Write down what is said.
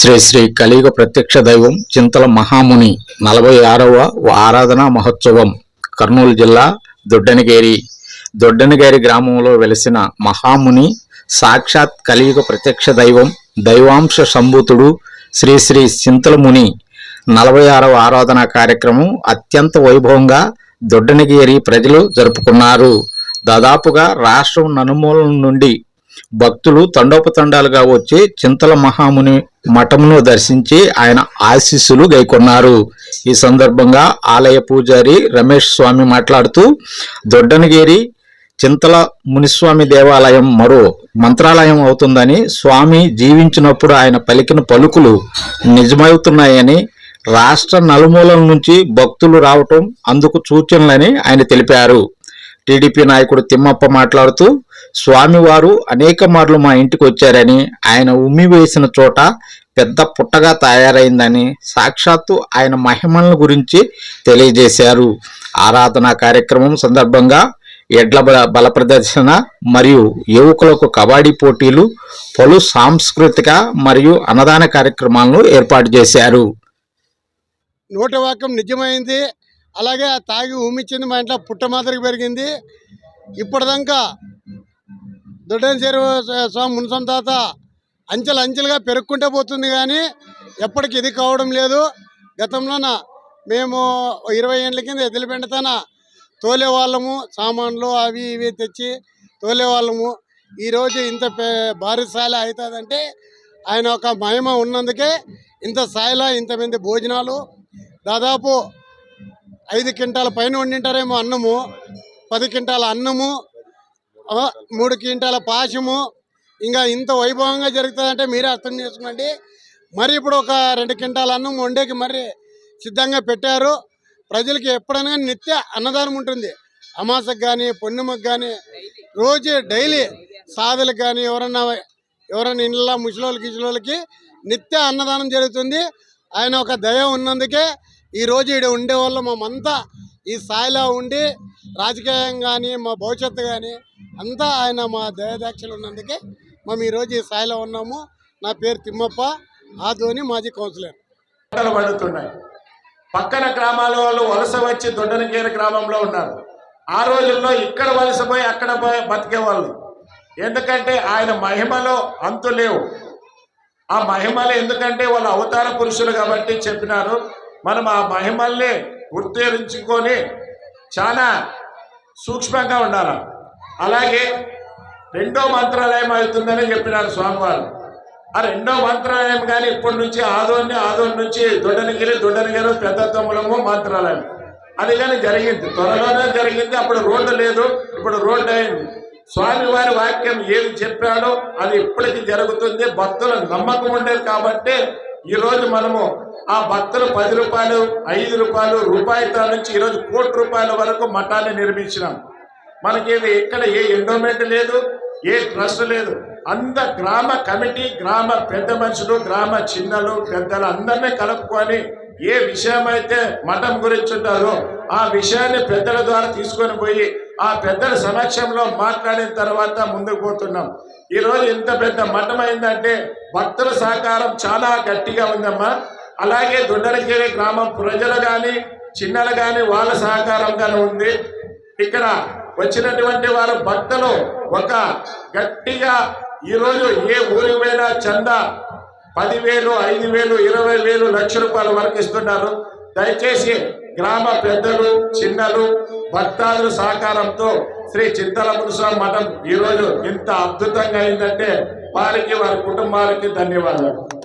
శ్రీ శ్రీ కలియుగ ప్రత్యక్ష దైవం చింతల మహాముని నలభై ఆరవ ఆరాధన మహోత్సవం కర్నూలు జిల్లా దొడ్డనగేరి దొడ్డనగేరి గ్రామంలో వెలిసిన మహాముని సాక్షాత్ కలియుగ ప్రత్యక్ష దైవం దైవాంశ సంభూతుడు శ్రీ శ్రీ నలభై ఆరవ ఆరాధన కార్యక్రమం అత్యంత వైభవంగా దొడ్డనగేరి ప్రజలు జరుపుకున్నారు. దాదాపుగా రాష్ట్రం నలుమూలల నుండి భక్తులు తండోపతండాలుగా వచ్చి చింతల మహాముని మఠమును దర్శించి ఆయన ఆశీస్సులు గైకొన్నారు. ఈ సందర్భంగా ఆలయ పూజారి రమేష్ స్వామి మాట్లాడుతూ దొడ్డనగిరి చింతల మునిస్వామి దేవాలయం మరో మంత్రాలయం అవుతుందని స్వామి జీవించినప్పుడు ఆయన పలికిన పలుకులు నిజమవుతున్నాయని రాష్ట్ర నలుమూలల నుంచి భక్తులు రావటం అందుకు సూచనలని ఆయన తెలిపారు. టీడీపీ నాయకుడు తిమ్మప్ప మాట్లాడుతూ స్వామివారు అనేక మార్లు మా ఇంటికి వచ్చారని ఆయన ఉమ్మి వేసిన చోట పెద్ద పుట్టగా తయారైందని సాక్షాత్తు ఆయన మహిమల గురించి తెలియజేశారు. ఆరాధన కార్యక్రమం సందర్భంగా ఎడ్ల బల బల ప్రదర్శన మరియు యువకులకు కబడ్డీ పోటీలు పలు సాంస్కృతిక మరియు అన్నదాన కార్యక్రమాలను ఏర్పాటు చేశారు. నోటవాకం నిజమైంది. అలాగే తాగి ఊమిచ్చింది మా ఇంట్లో పుట్ట మాదిరికి పెరిగింది. ఇప్పటిదాకా దొడ్డన చెరువు స్వామి మున్సం తాత అంచెలు అంచెలుగా పెరుక్కుంటే పోతుంది కానీ ఎప్పటికి ఇది కావడం లేదు. గతంలోన మేము ఇరవై ఏళ్ళ కింద ఎదిలిపెండతాన తోలే వాళ్ళము సామాన్లు అవి ఇవి తెచ్చి తోలే వాళ్ళము. ఈరోజు ఇంత భారీ స్థాయిలో అవుతుందంటే ఆయన ఒక మహిమ ఉన్నందుకే ఇంత స్థాయిలో ఇంతమంది భోజనాలు దాదాపు ఐదు క్వింటాల పైన వండింటారేమో అన్నము పది క్వింటాల అన్నము మూడు క్వింటాల పాశము ఇంకా ఇంత వైభవంగా జరుగుతుందంటే మీరే అర్థం చేసుకోండి. మరి ఇప్పుడు ఒక రెండు క్వింటాల అన్నం వండేకి మరి సిద్ధంగా పెట్టారు. ప్రజలకి ఎప్పుడైనా నిత్య అన్నదానం ఉంటుంది. అమాసకు కానీ పొన్నుమకు కానీ రోజు డైలీ సాధులకు కానీ ఎవరన్నా ఎవరైనా ఇంట్లో ముసలోళ్ళకి గిసలోళ్ళకి నిత్య అన్నదానం జరుగుతుంది. ఆయన ఒక దయ ఉన్నందుకే ఈ రోజు ఉండే వాళ్ళు మేమంతా ఈ స్థాయిలో ఉండి రాజకీయం కానీ మా భవిష్యత్తు కానీ అంతా ఆయన మా దయదాక్షలు ఉన్నందుకే మేము ఈరోజు ఈ స్థాయిలో ఉన్నాము. నా పేరు తిమ్మప్ప ఆధోని మాజీ కౌన్సిలర్. పడుతున్నాయి. పక్కన గ్రామాల వాళ్ళు వలస వచ్చి దొడ్డనకేర గ్రామంలో ఉన్నారు. ఆ రోజుల్లో ఇక్కడ వలస పోయి అక్కడ పోయి బతికేవాళ్ళు ఎందుకంటే ఆయన మహిమలో అంతు లేవు. ఆ మహిమలు ఎందుకంటే వాళ్ళు అవతార పురుషులు కాబట్టి చెప్పినారు. మనం ఆ మహిమల్ని గుర్తించుకొని చాలా సూక్ష్మంగా ఉండాలి? అలాగే రెండో మంత్రాలయం అవుతుందని చెప్పినారు స్వామివారు. ఆ రెండో మంత్రాలయం కానీ ఇప్పటి నుంచి ఆదోని ఆదోని నుంచి దొడ్డనగిరి దొడ్డనగిరి పెద్ద తమ్ములము మంత్రాలయం. అది కానీ జరిగింది. త్వరలోనే జరిగింది. అప్పుడు రోడ్డు లేదు. ఇప్పుడు రోడ్డు అయింది. స్వామివారి వాక్యం ఏది చెప్పాడో అది ఇప్పటికీ జరుగుతుంది. భక్తుల నమ్మకం ఉండేది కాబట్టి ఈరోజు మనము ఆ భక్తులు పది రూపాయలు ఐదు రూపాయలు రూపాయి నుంచి ఈరోజు కోటి రూపాయల వరకు మఠాన్ని నిర్మించినాం. మనకి ఇక్కడ ఏ ఎండోమెంట్ లేదు ఏ ట్రస్ట్ లేదు. అంత గ్రామ కమిటీ గ్రామ పెద్ద మనుషులు గ్రామ చిన్నలు పెద్దలు అందరినీ కలుపుకొని ఏ విషయం అయితే మఠం గురించి ఉంటారో ఆ విషయాన్ని పెద్దల ద్వారా తీసుకొని పోయి ఆ పెద్దల సమక్షంలో మాట్లాడిన తర్వాత ముందుకు పోతున్నాం. ఈరోజు ఇంత పెద్ద మఠం అయిందంటే భక్తుల సహకారం చాలా గట్టిగా ఉందమ్మా. అలాగే దొడ్డలగిరి గ్రామం ప్రజలు కానీ చిన్నలు కానీ వాళ్ళ సహకారం కానీ ఉంది. ఇక్కడ వచ్చినటువంటి వారు భక్తులు ఒక గట్టిగా ఈరోజు ఏ ఊరికి పోయినా చందా పదివేలు ఐదు వేలు ఇరవై వేలు లక్ష రూపాయల వరకు ఇస్తున్నారు. దయచేసి గ్రామ పెద్దలు చిన్నలు భక్తాదుల సహకారంతో శ్రీ చింతల మునుస్వామి మఠం ఈరోజు ఇంత అద్భుతంగా అయిందంటే వారికి వారి కుటుంబాలకి ధన్యవాదాలు.